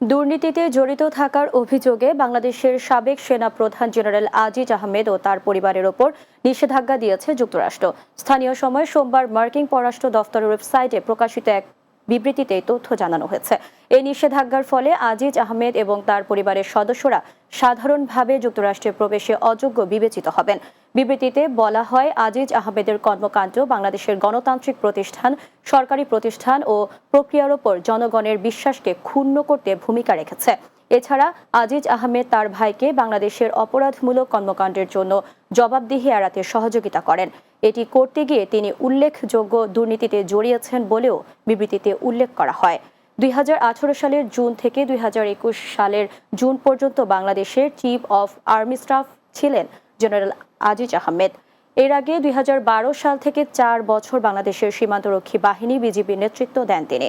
দুর্নীতিতে জড়িত থাকার অভিযোগে বাংলাদেশের সাবেক সেনা প্রধান জেনারেল আজিজ আহমেদ ও তার পরিবারের ওপর নিষেধাজ্ঞা দিয়েছে যুক্তরাষ্ট্র। স্থানীয় সময় সোমবার মার্কিন পররাষ্ট্র দফতরের ওয়েবসাইটে প্রকাশিত এক বিবৃতিতে তথ্য জানানো হয়েছে। এই নিষেধাজ্ঞার ফলে আজিজ আহমেদ এবং তার পরিবারের সদস্যরা সাধারণভাবে যুক্তরাষ্ট্রে প্রবেশে অযোগ্য বিবেচিত হবেন। বিবৃতিতে বলা হয়, আজিজ আহমেদের কর্মকাণ্ড বাংলাদেশের গণতান্ত্রিক প্রতিষ্ঠান, সরকারি প্রতিষ্ঠান ও প্রক্রিয়ার ওপর জনগণের বিশ্বাসকে ক্ষুণ্ণ করতে ভূমিকা রেখেছে। এছাড়া আজিজ আহমেদ তার ভাইকে বাংলাদেশের অপরাধমূলক কর্মকাণ্ডের জন্য জবাবদিহি এড়াতে সহযোগিতা করেন। এটি করতে গিয়ে তিনি উল্লেখযোগ্য দুর্নীতিতে জড়িয়েছেন বলেও বিবৃতিতে উল্লেখ করা হয়। দুই হাজার আঠারো সালের জুন থেকে দুই হাজার একুশ সালের জুন পর্যন্ত বাংলাদেশের চিফ অফ আর্মি স্টাফ ছিলেন জেনারেল আজিজ আহমেদ। এর আগে দুই হাজার বারো সাল থেকে চার বছর বাংলাদেশের সীমান্তরক্ষী বাহিনী বিজিবির নেতৃত্ব দেন তিনি।